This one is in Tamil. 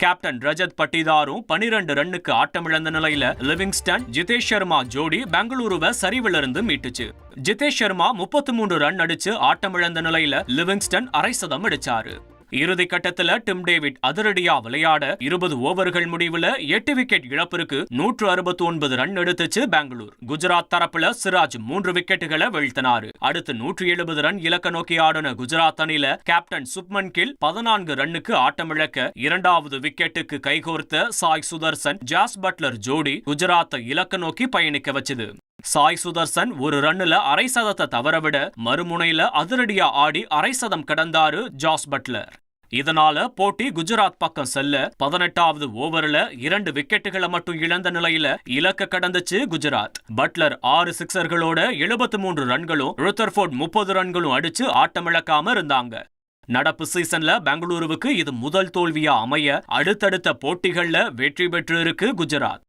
கேப்டன் ரஜத் பட்டிதாரும் பனிரெண்டு ரன்னுக்கு ஆட்டமிழந்த நிலையில லிவிங்ஸ்டன் ஜிதேஷ் சர்மா ஜோடி பெங்களூருவை சரிவிலிருந்து மீட்டுச்சு. ஜிதேஷ் சர்மா முப்பத்தி மூன்று ரன் அடிச்சு ஆட்டமிழந்த நிலையில லிவிங்ஸ்டன் அரை சதம் அடிச்சாரு. இறுதி கட்டத்தில் டிம் டேவிட் அதிரடியா விளையாட இருபது ஓவர்கள் முடிவுல எட்டு விக்கெட் இழப்பிற்கு நூற்று அறுபத்தி ஒன்பது ரன் எடுத்துச்சு பெங்களூர். குஜராத் தரப்புல சிராஜ் மூன்று விக்கெட்டுகளை வீழ்த்தினாரு. அடுத்து நூற்றி எழுபது ரன் இலக்க நோக்கி ஆடின குஜராத் அணில கேப்டன் சுப்மன் கில் பதினான்கு ரன்னுக்கு ஆட்டமிழக்க இரண்டாவது விக்கெட்டுக்கு கைகோர்த்த சாய் சுதர்சன் ஜாஸ் பட்லர் ஜோடி குஜராத்தை இலக்க நோக்கி பயணிக்க வச்சது. சாய் சுதர்சன் ஒரு ரன்னுல அரை சதத்தை தவறவிட மறுமுனையில அதிரடியா ஆடி அரை சதம் கடந்தாரு ஜாஸ் பட்லர். இதனால போட்டி குஜராத் பக்கம் செல்ல பதினெட்டாவது ஓவர்ல இரண்டு விக்கெட்டுகளை மட்டும் இழந்த நிலையில இலக்க கடந்துச்சு குஜராத். பட்லர் ஆறு சிக்சர்களோட எழுபத்து மூன்று ரன்களும் ருத்தர்ஃபோர்ட் முப்பது ரன்களும் அடிச்சு ஆட்டமிழக்காம இருந்தாங்க. நடப்பு சீசன்ல பெங்களூருவுக்கு இது முதல் தோல்வியா அமைய அடுத்தடுத்த போட்டிகள்ல வெற்றி பெற்று இருக்கு குஜராத்.